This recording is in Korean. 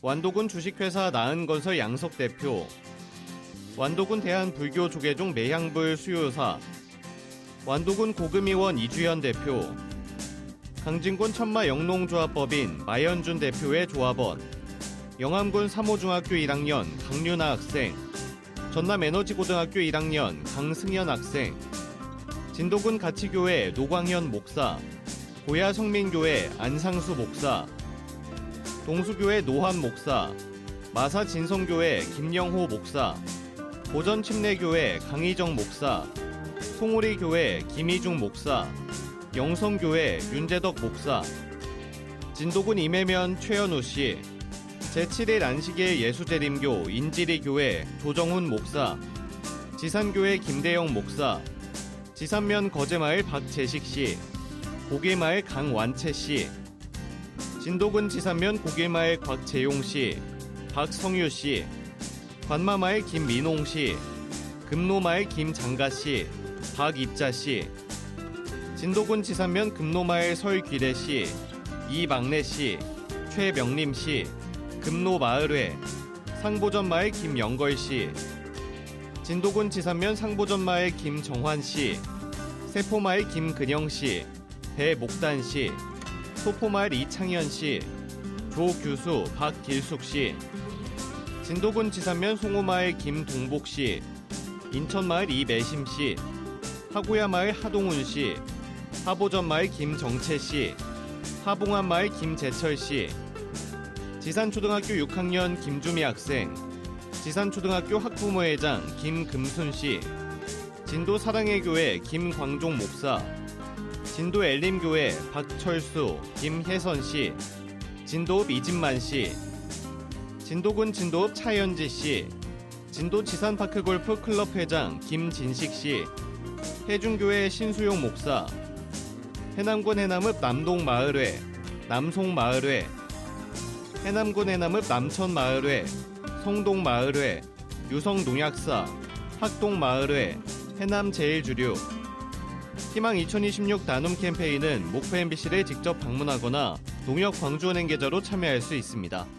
완도군 주식회사 나은건설 양석 대표, 완도군 대한불교 조계종 매향불 수요사, 완도군 고금의원 이주현 대표, 강진군 천마 영농조합법인 마연준 대표의 조합원, 영암군 3호중학교 1학년 강윤아 학생, 전남 에너지고등학교 1학년 강승현 학생, 진도군 가치교회 노광현 목사, 고야 성민교회 안상수 목사, 동수교회 노환 목사, 마사 진성교회 김영호 목사, 보전 침례교회 강희정 목사, 송오리 교회 김희중 목사, 영성교회 윤재덕 목사, 진도군 임해면 최현우 씨, 제7일 안식일 예수재림교 인지리 교회 조정훈 목사, 지산교회 김대영 목사, 지산면 거제마을 박재식 씨, 고길마을 강완채 씨, 진도군 지산면 고길마을 곽재용 씨, 박성유 씨, 관마마을 김민홍 씨, 금노마을 김장가 씨, 박입자 씨, 진도군 지산면 금노마을 설귀래 씨, 이막내 씨, 최명림 씨, 금노마을회, 상보전마을 김영걸 씨, 진도군 지산면 상보전마을 김정환 씨, 세포마을 김근영 씨, 배목단 씨, 소포마을 이창현 씨, 조규수 박길숙 씨, 진도군 지산면 송호마을 김동복 씨, 인천마을 이매심 씨, 하구야마을 하동훈 씨, 하보전마을 김정채 씨, 하봉안마을 김재철 씨, 지산초등학교 6학년 김주미 학생, 지산초등학교 학부모회장 김금순 씨, 진도 사랑의 교회 김광종 목사, 진도 엘림교회 박철수, 김혜선 씨, 진도읍 이진만 씨, 진도군 진도읍 차현지 씨, 진도 지산파크 골프 클럽 회장 김진식 씨, 해중교회 신수용 목사, 해남군 해남읍 남동마을회, 남송마을회, 해남군 해남읍 남천마을회, 성동마을회, 유성농약사, 학동마을회, 해남제일주류, 희망 2026 나눔 캠페인은 목포 MBC를 직접 방문하거나 농협 광주은행 계좌로 참여할 수 있습니다.